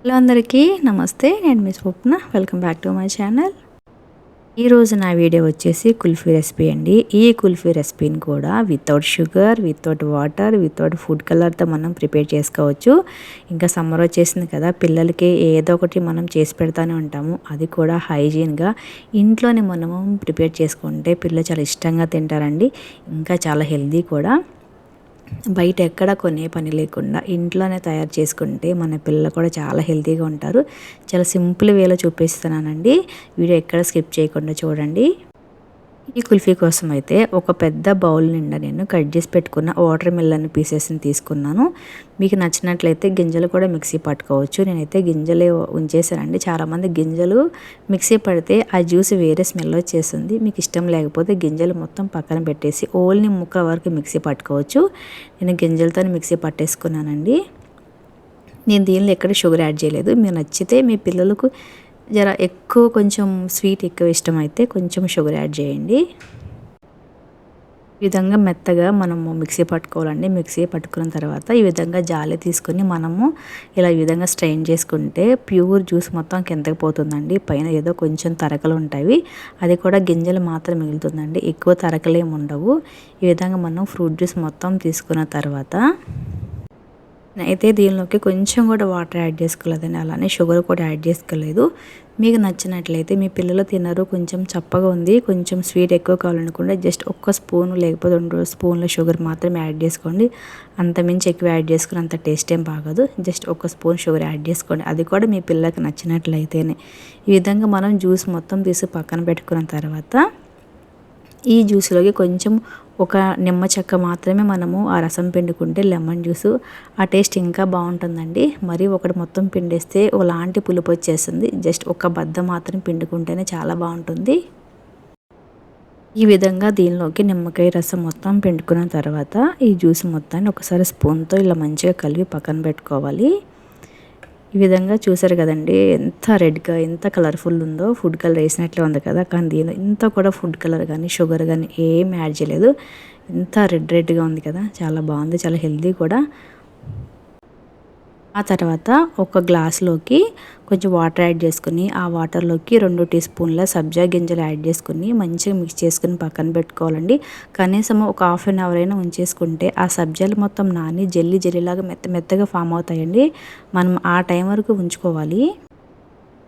Hello అందరికీ నమస్తే నేను మీ Swapna. Welcome back to my channel ఈరోజు నా వీడియో వచ్చేసి కుల్ఫీ రెసిపీ అండి. ఈ కుల్ఫీ రెసిపీని కూడా without sugar without water without food కలర్తో మనం ప్రిపేర్ చేసుకోవచ్చు. ఇంకా సమ్మర్ వచ్చేసింది కదా పిల్లలకి ఏదో ఒకటి మనం చేసి పెడతానే ఉంటాము. అది కూడా హైజీన్గా ఇంట్లోనే మనము ప్రిపేర్ చేసుకుంటే పిల్లలు చాలా ఇష్టంగా తింటారండి. ఇంకా చాలా హెల్దీ కూడా. బయట ఎక్కడ కొనే పని లేకుండా ఇంట్లోనే తయారు చేసుకుంటే మన పిల్లలు కూడా చాలా హెల్తీగా ఉంటారు. చాలా సింపుల్ వేలో చూపిస్తున్నానండి. వీడియో ఎక్కడ స్కిప్ చేయకుండా చూడండి. ఈ కుల్ఫీ కోసం అయితే ఒక పెద్ద బౌల్ నిండా నేను కట్ చేసి పెట్టుకున్న వాటర్ మిల్లన్ పీసెస్ని తీసుకున్నాను. మీకు నచ్చినట్లయితే గింజలు కూడా మిక్సీ పట్టుకోవచ్చు. నేనైతే గింజలే ఉంచేసానండి చాలామంది గింజలు మిక్సీ పడితే ఆ జ్యూస్ వేరే స్మెల్ వచ్చేస్తుంది. మీకు ఇష్టం లేకపోతే గింజలు మొత్తం పక్కన పెట్టేసి ఓన్లీ ముక్క వరకు మిక్సీ పట్టుకోవచ్చు. నేను గింజలతో మిక్సీ పట్టేసుకున్నానండి. నేను దీనిలో ఎక్కడ షుగర్ యాడ్ చేయలేదు. మీరు నచ్చితే మీ పిల్లలకు జర ఎక్కువ కొంచెం స్వీట్ ఎక్కువ ఇష్టమైతే కొంచెం షుగర్ యాడ్ చేయండి. ఈ విధంగా మెత్తగా మనము మిక్సీ పట్టుకోవాలండి. మిక్సీ పట్టుకున్న తర్వాత ఈ విధంగా జాలి తీసుకొని మనము ఇలా ఈ విధంగా స్ట్రెయిన్ చేసుకుంటే ప్యూర్ జ్యూస్ మొత్తం కిందకి పోతుందండి. పైన ఏదో కొంచెం తరకలు ఉంటాయి. అది కూడా గింజలు మాత్రం మిగులుతుందండి. ఎక్కువ తరకలు ఏమి ఉండవు. ఈ విధంగా మనం ఫ్రూట్ జ్యూస్ మొత్తం తీసుకున్న తర్వాత అయితే దీనిలోకి కొంచెం కూడా వాటర్ యాడ్ చేసుకోలేదండి. అలానే షుగర్ కూడా యాడ్ చేసుకోలేదు. మీకు నచ్చినట్లయితే మీ పిల్లలు తినరు. కొంచెం చప్పగా ఉంది. కొంచెం స్వీట్ ఎక్కువ కావాలనుకుంటే జస్ట్ ఒక్క స్పూన్ లేకపోతే రెండు స్పూన్ల షుగర్ మాత్రమే యాడ్ చేసుకోండి. అంత మించి ఎక్కువ యాడ్ చేసుకుని అంత టేస్ట్ ఏం బాగదు. జస్ట్ ఒక స్పూన్ షుగర్ యాడ్ చేసుకోండి. అది కూడా మీ పిల్లలకి నచ్చినట్లయితేనే. ఈ విధంగా మనం జ్యూస్ మొత్తం తీసి పక్కన పెట్టుకున్న తర్వాత ఈ జ్యూస్లోకి కొంచెం ఒక నిమ్మ చెక్క మాత్రమే మనము ఆ రసం పిండుకుంటే లెమన్ జ్యూస్ ఆ టేస్ట్ ఇంకా బాగుంటుందండి. మరి ఒకటి మొత్తం పిండేస్తే ఒకలాంటి పులుపు వచ్చేస్తుంది. జస్ట్ ఒక బద్ద మాత్రం పిండుకుంటేనే చాలా బాగుంటుంది. ఈ విధంగా దీనిలోకి నిమ్మకాయ రసం మొత్తం పిండుకున్న తర్వాత ఈ జ్యూస్ మొత్తాన్ని ఒకసారి స్పూన్తో ఇలా మంచిగా కలిపి పక్కన పెట్టుకోవాలి. ఈ విధంగా చూసారు కదండి. ఎంత రెడ్గా ఎంత కలర్ఫుల్ ఉందో. ఫుడ్ కలర్ వేసినట్లే ఉంది కదా. కానీ దీనిలో ఇంత కూడా ఫుడ్ కలర్ కానీ షుగర్ కానీ ఏం యాడ్ చేయలేదు. ఎంత రెడ్ రెడ్గా ఉంది కదా. చాలా బాగుంది. చాలా హెల్దీ కూడా. ఆ తర్వాత ఒక గ్లాస్లోకి కొంచెం వాటర్ యాడ్ చేసుకుని ఆ వాటర్లోకి రెండు టీ స్పూన్ల సబ్జా గింజలు యాడ్ చేసుకుని మంచిగా మిక్స్ చేసుకుని పక్కన పెట్టుకోవాలండి. కనీసం ఒక హాఫ్ అన్ అవర్ అయినా ఉంచేసుకుంటే ఆ సబ్జాలు మొత్తం నాని జల్లీ జల్లీలాగా మెత్త మెత్తగా ఫామ్ అవుతాయండి. మనం ఆ టైం వరకు ఉంచుకోవాలి.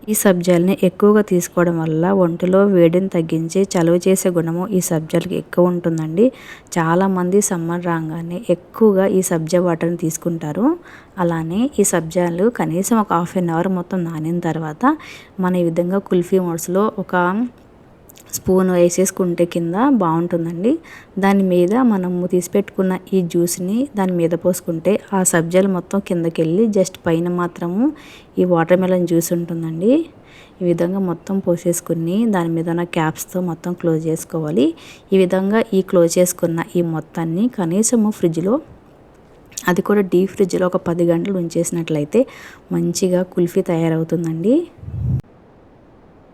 ఈ సబ్జాలని ఎక్కువగా తీసుకోవడం వల్ల ఒంటిలో వేడిని తగ్గించి చలువ చేసే గుణము ఈ సబ్జాలకి ఎక్కువ ఉంటుందండి. చాలామంది సమ్మర్ రాగానే ఎక్కువగా ఈ సబ్జా వాటర్ని తీసుకుంటారు. అలానే ఈ సబ్జాలు కనీసం ఒక హాఫ్ అన్ అవర్ మొత్తం నానిన తర్వాత మన ఈ విధంగా కుల్ఫీ మోడ్స్లో ఒక స్పూన్ వేసేసుకుంటే కింద బాగుంటుందండి. దాని మీద మనము తీసిపెట్టుకున్న ఈ జ్యూస్ని దాని మీద పోసుకుంటే ఆ సబ్జాలు మొత్తం కిందకి వెళ్ళి జస్ట్ పైన మాత్రము ఈ వాటర్ మెలన్ జ్యూస్ ఉంటుందండి. ఈ విధంగా మొత్తం పోసేసుకుని దాని మీద ఉన్న క్యాప్స్తో మొత్తం క్లోజ్ చేసుకోవాలి. ఈ విధంగా ఈ క్లోజ్ చేసుకున్న ఈ మొత్తాన్ని కనీసము ఫ్రిడ్జ్లో అది కూడా డీప్ ఫ్రిడ్జ్లో ఒక పది గంటలు ఉంచేసినట్లయితే మంచిగా కుల్ఫీ తయారవుతుందండి.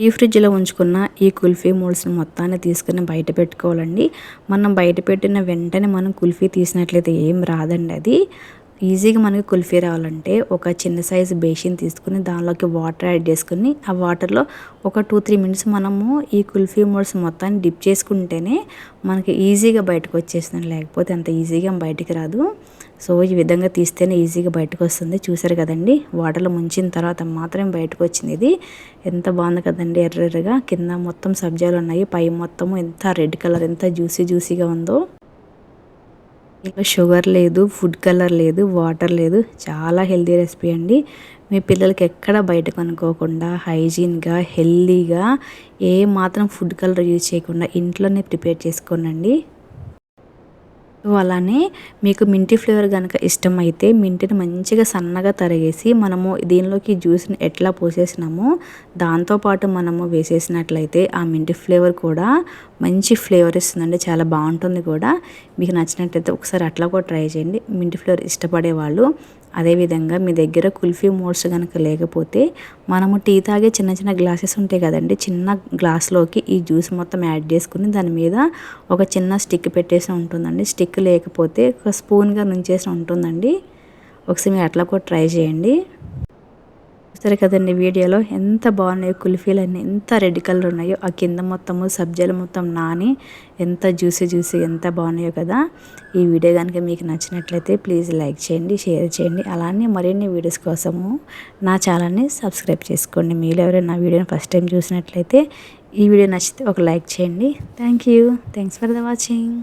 ఈ ఫ్రిడ్జ్లో ఉంచుకున్న ఈ కుల్ఫీ మూల్స్ని మొత్తాన్ని తీసుకుని బయట పెట్టుకోవాలండి. మనం బయట పెట్టిన వెంటనే మనం కుల్ఫీ తీసినట్లయితే ఏం రాదండి అది. ఈజీగా మనకి కుల్ఫీ రావాలంటే ఒక చిన్న సైజు బేసిన్ తీసుకుని దానిలోకి వాటర్ యాడ్ చేసుకుని ఆ వాటర్లో ఒక టూ త్రీ మినిట్స్ మనము ఈ కుల్ఫీ మోడ్స్ మొత్తాన్ని డిప్ చేసుకుంటేనే మనకి ఈజీగా బయటకు వచ్చేస్తుంది. లేకపోతే అంత ఈజీగా బయటికి రాదు. సో ఈ విధంగా తీస్తేనే ఈజీగా బయటకు వస్తుంది. చూసారు కదండి? వాటర్లో ముంచిన తర్వాత మాత్రమే బయటకు వచ్చింది. ఇది ఎంత బాగుంది కదండి? ఎర్రెర్రగా కింద మొత్తం సబ్జాలు ఉన్నాయి. పై మొత్తము ఎంత రెడ్ కలర్ ఎంత జ్యూసీ జ్యూసీగా ఉందో. షుగర్ లేదు ఫుడ్ కలర్ లేదు వాటర్ లేదు. చాలా హెల్తీ రెసిపీ అండి. మీ పిల్లలకి ఎక్కడ బయట కొనుక్కోకుండా హైజీన్గా హెల్తీగా ఏ మాత్రం ఫుడ్ కలర్ యూజ్ చేయకుండా ఇంట్లోనే ప్రిపేర్ చేసుకోనండి. అలానే మీకు మింటి ఫ్లేవర్ కనుక ఇష్టం అయితే మింటిని మంచిగా సన్నగా తరిగేసి మనము దీనిలోకి జ్యూస్ని ఎట్లా పోసేసినామో దాంతోపాటు మనము వేసేసినట్లయితే ఆ మింటి ఫ్లేవర్ కూడా మంచి ఫ్లేవర్ ఇస్తుందండి చాలా బాగుంటుంది కూడా. మీకు నచ్చినట్టయితే ఒకసారి అట్లా కూడా ట్రై చేయండి. మింటి ఫ్లేవర్ ఇష్టపడే వాళ్ళు అదేవిధంగా మీ దగ్గర కుల్ఫీ మోడ్స్ కనుక లేకపోతే మనము టీ తాగే చిన్న చిన్న గ్లాసెస్ ఉంటాయి కదండి చిన్న గ్లాస్లోకి ఈ జ్యూస్ మొత్తం యాడ్ చేసుకుని దాని మీద ఒక చిన్న స్టిక్ పెట్టేసి ఉంటుందండి. స్టిక్ లేకపోతే ఒక స్పూన్గా నుంచేసి ఉంటుందండి. ఒకసారి మీరు అట్లా కూడా ట్రై చేయండి. చూస్తారు కదండి వీడియోలో ఎంత బాగున్నాయో కుల్ఫీలు అన్నీ ఎంత రెడ్ కలర్ ఉన్నాయో ఆ కింద మొత్తము సబ్జీలు మొత్తం నాని ఎంత జ్యూసీ జ్యూసీ ఎంత బాగున్నాయో కదా. ఈ వీడియో కనుక మీకు నచ్చినట్లయితే ప్లీజ్ లైక్ చేయండి షేర్ చేయండి. అలానే మరిన్ని వీడియోస్ కోసము నా ఛానల్ని సబ్స్క్రైబ్ చేసుకోండి. మీరు ఎవరైనా నా వీడియోని ఫస్ట్ టైం చూసినట్లయితే ఈ వీడియో నచ్చితే ఒక లైక్ చేయండి. Thank you. Thanks for the watching.